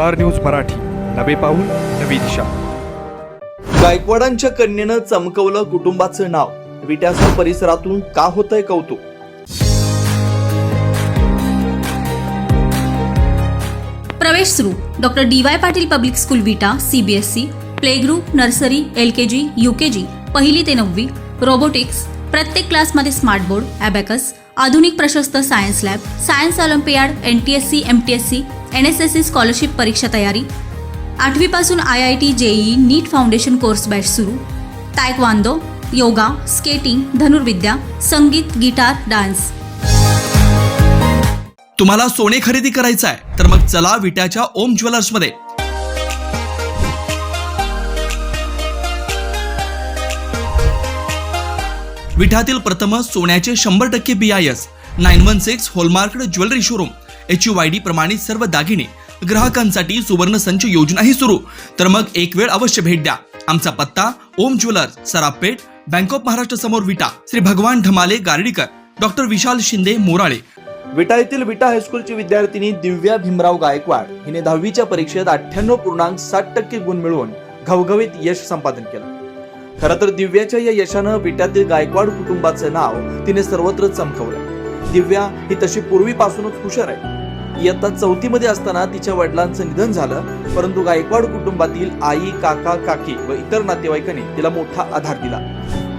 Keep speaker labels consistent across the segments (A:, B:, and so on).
A: Star news Marathi. नवे पाऊल नवी दिशा.
B: गायकवाडांच्या कन्येनं चमकवलं कुटुंबाचं नाव. विट्यासह परिसरातून का होतंय कौतुक?
C: प्रवेश सुरू. Doctor D Y Patil public school Vita CBSE play group nursery L K G U K G पहिली ते नववी रोबोटिक्स प्रत्येक क्लासमध्ये स्मार्ट बोर्ड ॲबॅकस आधुनिक प्रशस्त science lab science olympiad N T S C M T S C N S S C scholarship परीक्षा तयारी. आठवीपासून I I T JEE NEET foundation course batch सुरू. तायक्वांदो योगा स्केटिंग धनुर्विद्या संगीत guitar dance.
B: तुम्हाला सोने खरेदी करायचं आहे तर मग चला विट्याच्या ओम ज्वेलर्समध्ये. विठातील प्रथम सोन्याचे शंभर टक्के B I S nine one six hallmark jewellery showroom. H U I D प्रमाणित सर्व दागिने ग्राहकांसाठी सुवर्ण संच योजनाही सुरू. तर मग एक वेळ अवश्य भेट द्या. आमचा पत्ता Om jewellers Sarapeth bank of Maharashtra समोर विटा. श्री भगवान ढमाले गार्डीकर डॉक्टर विशाल शिंदे मोराळे. विटा येथील विटा हायस्कूलची विद्यार्थिनी दिव्या भीमराव गायकवाड हिने दहावीच्या परीक्षेत अठ्ठ्याण्णव पूर्णांक साठ टक्के गुण मिळवून घवघवीत यश संपादन केलं. खरं तर दिव्याच्या या यशानं विट्यातील गायकवाड कुटुंबाचं नाव तिने सर्वत्र चमकवलं. दिव्या ही तशी पूर्वीपासूनच हुशार आहे. इयत्ता चौथीमध्ये असताना तिच्या वडिलांचं निधन झालं. परंतु गायकवाड कुटुंबातील आई काका काकी व इतर नातेवाईकांनी तिला मोठा आधार दिला.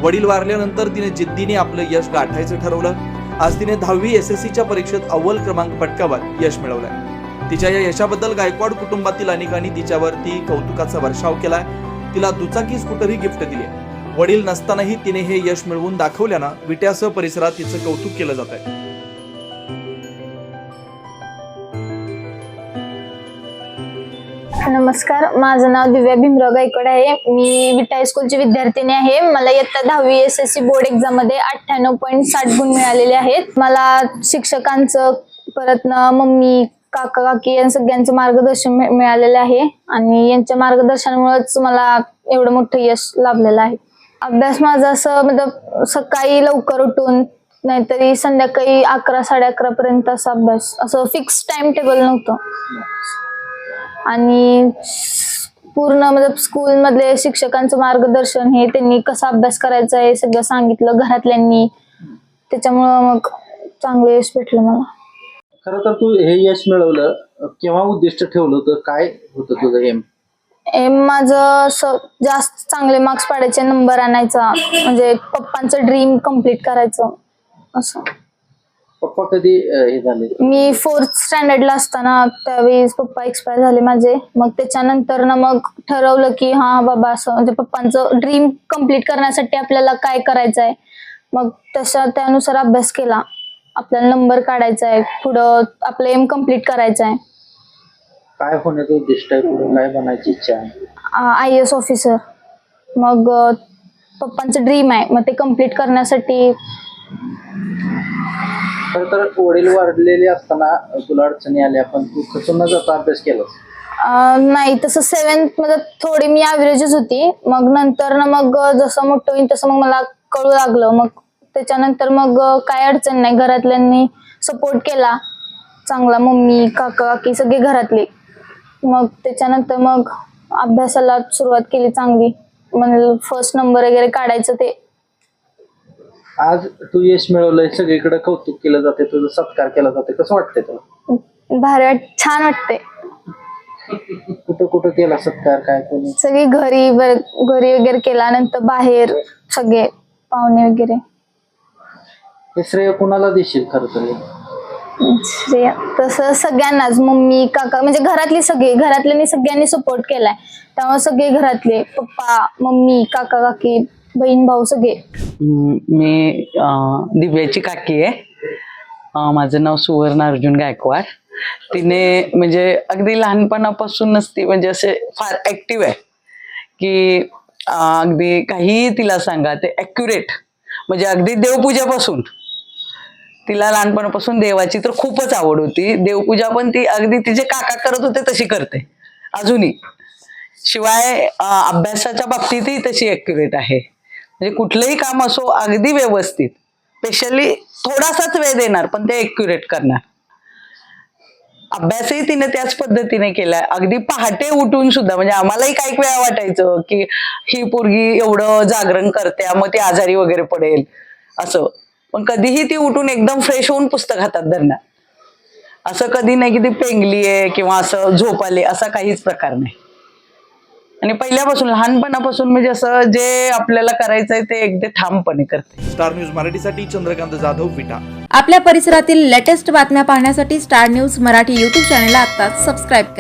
B: वडील वारल्यानंतर तिने जिद्दीने आपलं यश गाठायचं ठरवलं. आज तिने दहावी एस एस सीच्या परीक्षेत अव्वल क्रमांक पटकावत यश मिळवलंय. तिच्या या यशाबद्दल गायकवाड कुटुंबातील अनेकांनी तिच्यावरती कौतुकाचा वर्षाव केलाय. तिला दुचाकी स्कूटरही गिफ्ट दिली. आहे. वडील नसतानाही तिने हे यश मिळवून दाखवल्यानं विट्यासह परिसरात तिचं कौतुक केलं जात आहे
D: नमस्कार. माझं नाव दिव्या भीमराव गायकवाड आहे. मी विटा हायस्कूलची विद्यार्थिनी आहे. मला इयत्ता दहावी एस एस सी बोर्ड एक्झाममध्ये अठ्ठ्याण्णव पॉईंट साठ गुण मिळालेले आहेत. मला शिक्षकांचं परत मम्मी काका काकी या सगळ्यांचं मार्गदर्शन मिळालेलं आहे. आणि यांच्या मार्गदर्शनामुळेच मला एवढं मोठं यश लाभलेलं आहे. अभ्यास माझा असं मतलब सकाळी लवकर उठून नाहीतरी संध्याकाळी अकरा साडे अकरा पर्यंत असा अभ्यास असं फिक्स टाइम टेबल नव्हतं. आणि पूर्ण मतलब स्कूल मधले शिक्षकांचं मार्गदर्शन हे त्यांनी कसा अभ्यास करायचा आहे सगळं सांगितलं घरातल्यांनी. त्याच्यामुळं मग चांगलं यश भेटलं मला.
E: खरं तर तू हे यश मिळवलं केव्हा उद्दिष्ट ठेवलं होतं? काय होतं तुझं एम
D: एम माझं जास्त चांगले मार्क्स पाडायचे नंबर आणायचा म्हणजे पप्पांचं ड्रीम कंप्लीट करायचं असं.
E: पप्पा कधी अं, हे झाले?
D: मी फोर्थ स्टँडर्डला असताना त्यावेळेस पप्पा एक्सपायर झाले माझे. मग त्याच्यानंतर ना मग ठरवलं की हा बाबा असं म्हणजे पप्पांचं ड्रीम कंप्लीट करण्यासाठी आपल्याला काय करायचं आहे मग तशा त्यानुसार अभ्यास केला. आपल्याला नंबर काढायचा आहे पुढं आपलं एम कंप्लीट करायचं आहे
E: काय होण्याचं उद्दिष्ट आहे पुढे? काय बनायची इच्छा आहे?
D: आय एस ऑफिसर मग अं, पप्पांचं ड्रीम आहे. मग ते कंप्लीट करण्यासाठी
E: खर तर वडील वाढलेले असताना तुला अडचणी आल्या पण तू खचून न जाता अभ्यास केलास?
D: अं, नाही तसं सेव्हन्थमध्ये थोडी मी ॲव्हरेजच होती. मग नंतर ना मग जसं मोठं होईल तसं मग मला कळू लागलं. मग त्याच्यानंतर मग काय अडचण नाही. घरातल्यांनी सपोर्ट केला. चांगला मम्मी काका काकी सगळे घरातले. मग त्याच्यानंतर मग अभ्यासाला सुरुवात केली चांगली. म्हणजे फर्स्ट नंबर वगैरे काढायचं ते.
E: आज तू यश मिळवलंय सगळीकडे कौतुक केलं जाते तुझं सत्कार केला जाते कसं वाटतंय तुला?
D: भारी वाट छान वाटते
E: कुठं कुठं केला सत्कार काय कोणी?
D: सगळी घरी वर- घरी वगैरे केला नंतर बाहेर सगळे पाहुणे वगैरे.
E: हे श्रेय कुणाला देशील खरं तर? हे?
D: श्रेय तसं सगळ्यांनाच. मम्मी काका म्हणजे घरातली सगळी घरातल्यांनी सगळ्यांनी सपोर्ट केलाय. त्यामुळे सगळे घरातले पप्पा मम्मी काका काकी बहीण भाऊ सगळे.
F: मी दिव्याची काकी आहे. माझं नाव सुवर्ण अर्जुन गायकवाड. तिने म्हणजे अगदी लहानपणापासूनच ती म्हणजे असे फार ॲक्टिव्ह आहे. की अगदी काहीही तिला सांगा ते ॲक्युरेट म्हणजे अगदी देवपूजापासून. तिला लहानपणापासून देवाची तर खूपच आवड होती. देवपूजा पण ती अगदी तिचे काका करत होते तशी करते. अजूनही. शिवाय अभ्यासाच्या बाबतीतही तशी ॲक्युरेट आहे. म्हणजे कुठलंही काम असो अगदी व्यवस्थित. स्पेशली थोडासाच वेळ देणार पण ते एक्युरेट करणार. अभ्यासही तिने त्याच पद्धतीने केलाय. अगदी पहाटे उठून सुद्धा म्हणजे आम्हालाही काही वेळा वाटायचं की ही पोरगी एवढं जागरण करते मग ती आजारी वगैरे पडेल असं. पण कधीही ती उठून एकदम फ्रेश होऊन पुस्तक हातात धरणार. असं कधी नाही की ती पेंगली आहे किंवा असं झोप आले असा काहीच प्रकार नाही. आणि पहिल्यापासून लहानपणापासून म्हणजे असं जे आपल्याला करायचंय ते अगदी ठामपणे करते.
A: स्टार न्यूज मराठीसाठी चंद्रकांत जाधव विटा.
G: आपल्या परिसरातील लेटेस्ट बातम्या पाहण्यासाठी स्टार न्यूज मराठी यूट्यूब चॅनलला आत्ताच सबस्क्राईब करा.